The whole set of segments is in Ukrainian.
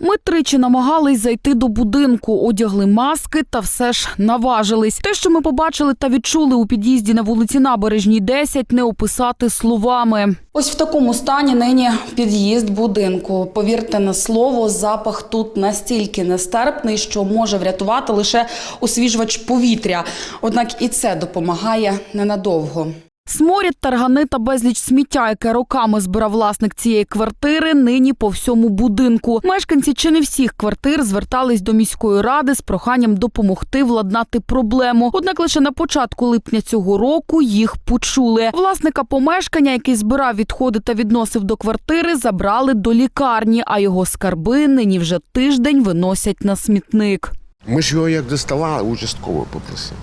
Ми тричі намагались зайти до будинку, одягли маски та все ж наважились. Те, що ми побачили та відчули у під'їзді на вулиці Набережній 10, не описати словами. Ось в такому стані нині під'їзд будинку. Повірте на слово, запах тут настільки нестерпний, що може врятувати лише освіжувач повітря. Однак і це допомагає ненадовго. Сморід, таргани та безліч сміття, яке роками збирав власник цієї квартири, нині по всьому будинку. Мешканці чи не всіх квартир звертались до міської ради з проханням допомогти владнати проблему. Однак лише на початку липня цього року їх почули. Власника помешкання, який збирав відходи та відносив до квартири, забрали до лікарні, а його скарби нині вже тиждень виносять на смітник. Ми ж його як доставали, участково попросив.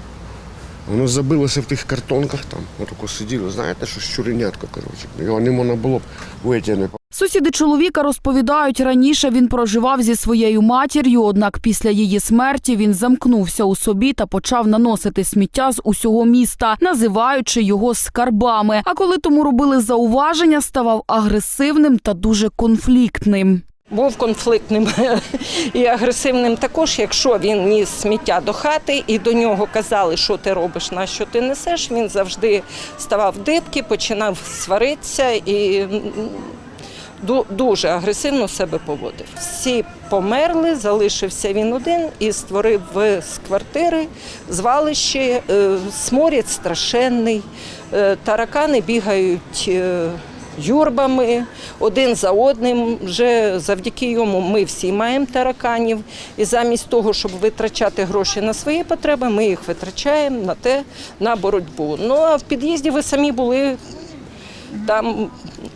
Воно забилося в тих картонках там. Отако сиділо, знаєте, що щуренятко, коротше. Його не можна було б витягнути. Сусіди чоловіка розповідають, раніше він проживав зі своєю матір'ю, однак після її смерті він замкнувся у собі та почав наносити сміття з усього міста, називаючи його скарбами. А коли тому робили зауваження, ставав агресивним та дуже конфліктним. Був конфліктним і агресивним також, якщо він ніс сміття до хати і до нього казали, що ти робиш, на що ти несеш. Він завжди ставав дибки, починав сваритися і дуже агресивно себе поводив. Всі померли, залишився він один і створив з квартири звалище, е, сморід страшенний, е, таракани бігають. Юрбами один за одним. Вже завдяки йому ми всі маємо тараканів. І замість того, щоб витрачати гроші на свої потреби, ми їх витрачаємо на те, на боротьбу. Ну а в під'їзді ви самі були там.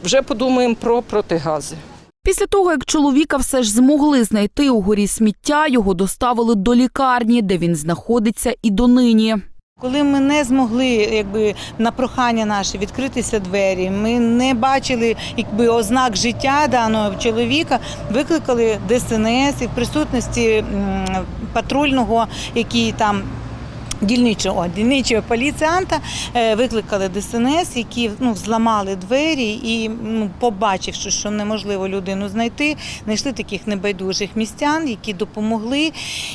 Вже подумаємо про протигази. Після того, як чоловіка все ж змогли знайти у горі сміття, його доставили до лікарні, де він знаходиться і донині. Коли ми не змогли, якби на прохання наше відкритися двері, ми не бачили якби ознак життя даного чоловіка, викликали ДСНС і в присутності патрульного, який там. Дільничого дільничого поліціанта е, викликали ДСНС, які ну зламали двері і ну, побачивши, що неможливо людину знайти, знайшли таких небайдужих містян, які допомогли.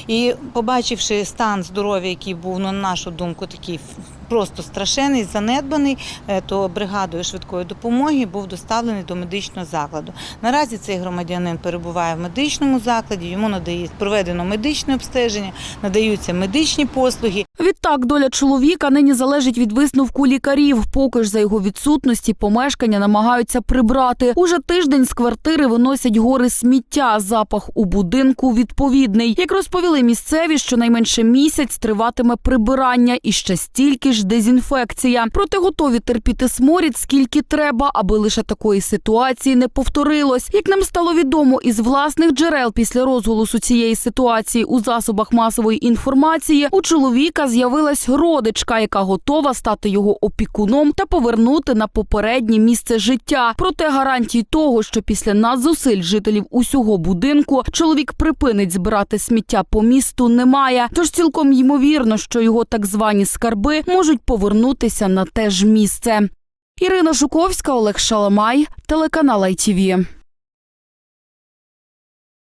І побачивши стан здоров'я, який був на нашу думку такий просто страшенний, занедбаний, е, то бригадою швидкої допомоги був доставлений до медичного закладу. Наразі цей громадянин перебуває в медичному закладі, йому надає проведено медичне обстеження, надаються медичні послуги. Відтак, доля чоловіка нині залежить від висновку лікарів. Поки ж за його відсутності помешкання намагаються прибрати. Уже тиждень з квартири виносять гори сміття. Запах у будинку відповідний. Як розповіли місцеві, щонайменше місяць триватиме прибирання і ще стільки ж дезінфекція. Проте готові терпіти сморід скільки треба, аби лише такої ситуації не повторилось. Як нам стало відомо із власних джерел після розголосу цієї ситуації у засобах масової інформації, у чоловіка з'явилась родичка, яка готова стати його опікуном та повернути на попереднє місце життя. Проте гарантій того, що після надзусиль жителів усього будинку чоловік припинить збирати сміття по місту, немає. Тож цілком ймовірно, що його так звані скарби можуть повернутися на те ж місце. Ірина Жуковська, Олег Шаламай, телеканал ITV.